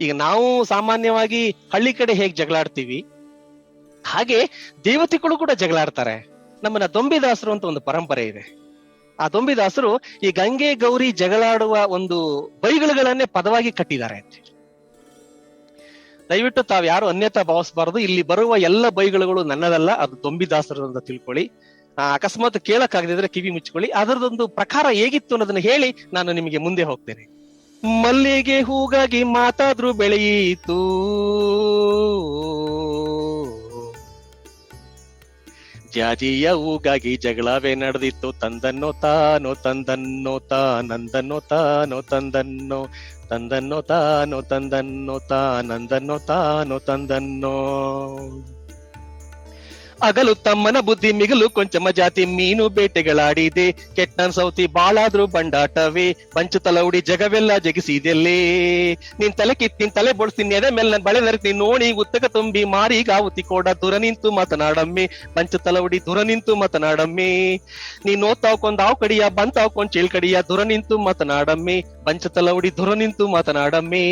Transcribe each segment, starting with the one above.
ಈಗ ನಾವು ಸಾಮಾನ್ಯವಾಗಿ ಹಳ್ಳಿ ಕಡೆ ಹೇಗ್ ಜಗಳಾಡ್ತೀವಿ? ಹಾಗೆ ದೇವತೆಗಳು ಕೂಡ ಜಗಳಾಡ್ತಾರೆ. ನಮ್ಮನ್ನ ದೊಂಬಿದಾಸರು ಅಂತ ಒಂದು ಪರಂಪರೆ ಇದೆ. ಆ ದೊಂಬಿದಾಸರು ಈ ಗಂಗೆ, ಗೌರಿ ಜಗಳಾಡುವ ಒಂದು ಬೈಗಳುಗಳನ್ನೇ ಪದವಾಗಿ ಕಟ್ಟಿದ್ದಾರೆ ಅಂತ ದಯವಿಟ್ಟು ತಾವ್ ಯಾರು ಅನ್ಯತಾ ಭಾವಿಸಬಾರದು. ಇಲ್ಲಿ ಬರುವ ಎಲ್ಲ ಬೈಗಳುಗಳು ನನ್ನದಲ್ಲ, ಅದು ದೊಂಬಿದಾಸರು ಅಂತ ತಿಳ್ಕೊಳ್ಳಿ. ಅಕಸ್ಮಾತ್ ಕೇಳಕ್ಕಾಗದಿದ್ರೆ ಕಿವಿ ಮುಚ್ಕೊಳ್ಳಿ. ಅದರದೊಂದು ಪ್ರಕಾರ ಹೇಗಿತ್ತು ಅನ್ನೋದನ್ನ ಹೇಳಿ ನಾನು ನಿಮಗೆ ಮುಂದೆ ಹೋಗ್ತೇನೆ. ಮಲ್ಲಿಗೆ ಹೂಗಾಗಿ ಮಾತಾದ್ರೂ ಬೆಳೆಯಿತು. ಜಾಜಿಯ ಹೂಗಾಗಿ ಜಗಳವೇ ನಡೆದಿತ್ತು. ತಂದನ್ನೋ ತಾನೋ, ತಂದನ್ನೋ ತಾನಂದನ್ನೋ ತಾನೋ, ತಂದನ್ನೋ ತಂದನ್ನೋ ತಾನೋ, ತಂದನ್ನೋ ತಾನಂದನ್ನೋ ತಾನೋ, ತಂದನ್ನೋ. ಅಗಲು ತಮ್ಮನ ಬುದ್ಧಿ ಮಿಗಲು ಕೊಂಚಮ ಜಾತಿ ಮೀನು ಬೇಟೆಗಳಾಡಿದೆ. ಕೆಟ್ಟನ್ ಸೌತಿ ಬಾಳಾದ್ರೂ ಬಂಡಾಟವೇ. ಪಂಚು ತಲೌಡಿ ಜಗವೆಲ್ಲ ಜಗಿಸಿದೆಲ್ಲೇ. ನಿನ್ ತಲೆ ಕಿತ್ ತಲೆ ಬೊಡ್ಸ್ತೀನಿ ಎದೆ ಮೇಲೆ ನನ್ ಬಳೆ ನರಿತೀನಿ ನೋಡಿ ಉತ್ತಕ ತುಂಬಿ ಮಾರಿ ಗಾವುತಿ ಕೋಡ ದುರ ನಿಂತು ಮಾತನಾಡಮ್ಮಿ. ಪಂಚು ತಲೌಡಿ ದುರ ನಿಂತು ಮಾತನಾಡಮ್ಮಿ. ನೀನ್ ಓದ್ತಾವ್ಕೊಂದ್ ಆವ್ ಕಡಿಯ ಬಂತಾವ್ಕೊಂಡ್ ಚೇಳ್ ಕಡಿಯ, ದುರ ನಿಂತು ಮಾತನಾಡಮ್ಮಿ. ಪಂಚ ತಲೌಡಿ ದುರ ನಿಂತು ಮಾತನಾಡಮ್ಮೆ.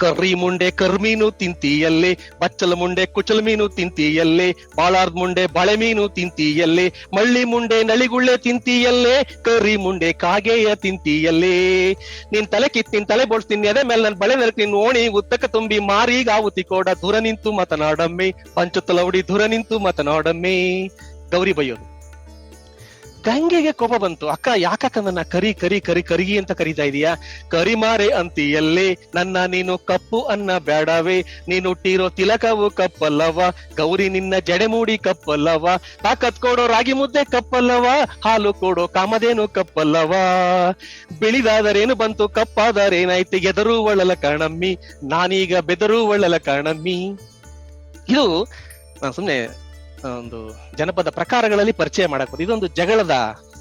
ಕರ್ರಿ ಮುಂಡೆ ಕರ್ಮೀನು ತಿಂತೀಯಲ್ಲೇ, ಬಚ್ಚಲ ಮುಂಡೆ ಕುಚಲ ಮೀನು ತಿಂತೀಯಲ್ಲೇ, ಬಾಳಾರ್ದ ಮುಂಡೆ ಬಳೆ ಮೀನು ತಿಂತೀಯಲ್ಲೇ, ಮಳ್ಳಿ ಮುಂಡೆ ನಳಿಗುಳ್ಳೆ ತಿಂತೀಯಲ್ಲೇ ಕರ್ರಿ ಮುಂಡೆ ಕಾಗೆಯ ತಿಂತೀಯಲ್ಲೇ. ನಿನ್ ತಲೆ ಕಿತ್ತಿನ ತಲೆ ಬೋಳ್ಸ್ತೀನಿ ಅದೇ ಮೇಲೆ ನನ್ ಬಳೆ ನರಕ್ ಓಣಿ ಉತ್ತಕ ತುಂಬಿ ಮಾರಿ ಗಾವುತಿ ಕೋಡ ದೂರ ನಿಂತು ಮಾತನಾಡಮ್ಮೆ ಪಂಚತಲವಡಿ ದೂರ ನಿಂತು ಮಾತನಾಡಮ್ಮೆ. ಗೌರಿ ಬೈಯೋದು. ಗಂಗೆಗೆ ಕೋಪ ಬಂತು. ಅಕ್ಕ ಯಾಕಕ್ಕ ನನ್ನ ಕರಿ ಕರಿ ಕರಿ ಕರಿಗಿ ಅಂತ ಕರೀತಾ ಇದೀಯಾ? ಕರಿಮಾರೆ ಅಂತೀಯಲ್ಲೇ. ನನ್ನ ನೀನು ಕಪ್ಪು ಅನ್ನ ಬೇಡವೇ ನೀನು ಹುಟ್ಟಿರೋ ತಿಲಕವು ಕಪ್ಪಲ್ಲವ. ಗೌರಿ ನಿನ್ನ ಜಡೆಮೂಡಿ ಕಪ್ಪಲ್ಲವ. ತಾಕತ್ ಕೊಡೋ ರಾಗಿ ಮುದ್ದೆ ಕಪ್ಪಲ್ಲವ. ಹಾಲು ಕೊಡೋ ಕಾಮದೇನು ಕಪ್ಪಲ್ಲವ. ಬಿಳಿದಾದರೇನು ಬಂತು, ಕಪ್ಪಾದರೇನಾಯ್ತು, ಎದರು ಒಳ್ಳಲ ಕಾಣಮ್ಮಿ. ನಾನೀಗ ಬೆದರು ಒಳ್ಳಲ ಕಾಣಮ್ಮಿ. ಇದು, ನಾನ್ ಸುಮ್ನೆ ಒಂದು ಜನಪದ ಪ್ರಕಾರಗಳಲ್ಲಿ ಪರಿಚಯ ಮಾಡಕ್ ಬಂದೆ. ಇದೊಂದು ಜಗಳದ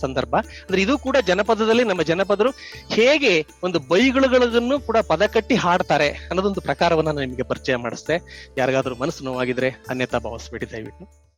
ಸಂದರ್ಭ. ಅಂದ್ರೆ ಇದು ಕೂಡ ಜನಪದದಲ್ಲಿ ನಮ್ಮ ಜನಪದರು ಹೇಗೆ ಒಂದು ಬೈಗಳುಗಳನ್ನು ಕೂಡ ಪದ ಕಟ್ಟಿ ಹಾಡ್ತಾರೆ ಅನ್ನೋದೊಂದು ಪ್ರಕಾರವನ್ನ ನಾನು ನಿಮಗೆ ಪರಿಚಯ ಮಾಡಿಸ್ದೆ. ಯಾರಿಗಾದ್ರೂ ಮನಸ್ಸು ನೋವಾಗಿದ್ರೆ ಅನ್ಯತಾ ಭಾವಿಸ್ಬೇಡಿ ದಯವಿಟ್ಟು.